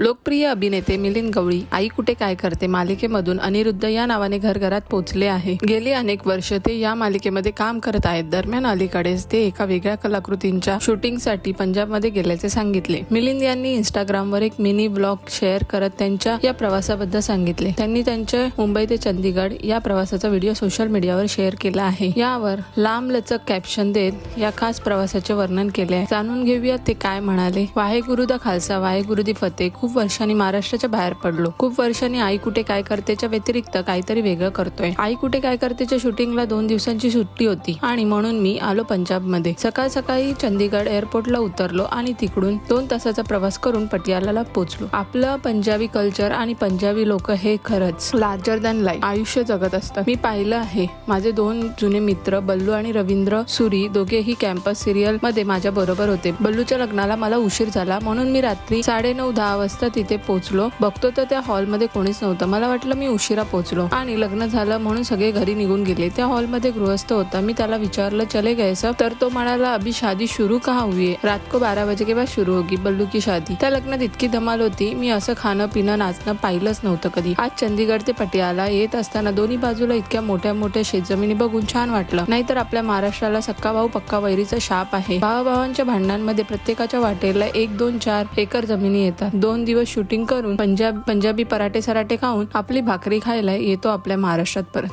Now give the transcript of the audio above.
लोकप्रिय अभिनेते मिलिंद गवळी आई कुठे काय करते मालिकेमधून अनिरुद्ध या नावाने घरघरात पोहोचले आहे. गेली अनेक वर्ष ते या मालिकेमध्ये काम करत आहेत. दरम्यान अलीकडेच ते एका वेगळ्या कलाकृतींच्या शूटिंगसाठी पंजाबमध्ये गेल्याचे सांगितले. मिलिंद यांनी इंस्टाग्रामवर एक मिनी ब्लॉग शेअर करत त्यांच्या या प्रवासाबद्दल सांगितले. त्यांनी त्यांच्या मुंबई ते चंदीगड या प्रवासाचा व्हिडिओ सोशल मीडियावर शेअर केला आहे. यावर लांब लचक कॅप्शन देत या खास प्रवासाचे वर्णन केले आहे. जाणून घेऊया ते काय म्हणाले. वाहेगुरु दा खालसा वाहेगुरु दी फतेह. खूप खूप वर्षांनी महाराष्ट्राच्या बाहेर पडलो. खूप वर्षांनी आई कुठे काय करतेच्या व्यतिरिक्त काहीतरी वेगळं करतोय. आई कुठे काय करतेच्या शूटिंगला दोन दिवसांची सुट्टी होती आणि म्हणून मी आलो पंजाबमध्ये सकाळ सकाळी चंदीगड एअरपोर्टला उतरलो आणि तिकडून दोन तासाचा प्रवास करून पटियाला पोहोचलो आपलं पंजाबी कल्चर आणि पंजाबी लोक हे खरंच लार्जर दॅन लाईफ आयुष्य जगत असतात. मी पाहिलं आहे. माझे दोन जुने मित्र बल्लू आणि रवींद्र सुरी दोघेही कॅम्पस सिरियलमध्ये माझ्या बरोबर होते. बल्लूच्या लग्नाला मला उशीर झाला. म्हणून मी रात्री साडे नऊ दहा वाजता वाजता तिथे पोहोचलो बघतो तर त्या हॉलमध्ये कोणीच नव्हतं. मला वाटलं मी उशिरा पोहोचलो आणि लग्न झालं म्हणून सगळे घरी निघून गेले. त्या हॉलमध्ये गृहस्थ होता. मी त्याला विचारलं चले गए सब तर तो म्हणाला अभी शादी शुरू कहा हुई है? रात को बारा बजे के बाद शुरू होगी बल्लू की शादी. त्या लग्नात इतकी धमाल होती. मी असं खाणं पिणं नाचणं पाहिलंच नव्हतं कधी. आज चंदीगड ते पटियाला येत असताना दोन्ही बाजूला इतक्या मोठ्या मोठ्या शेतजमिनी बघून छान वाटलं. नाहीतर आपल्या महाराष्ट्राला सक्का भाऊ पक्का वैरीचा शाप आहे. भावाभावांच्या भांडणांमध्ये प्रत्येकाच्या वाटेला एक दोन चार एकर जमिनी येतात. दोन दिवस शूटिंग करून पंजाब पंजाबी पराठे सराटे खाऊन आपली भाकरी खायला येतो आपल्या महाराष्ट्रात परत.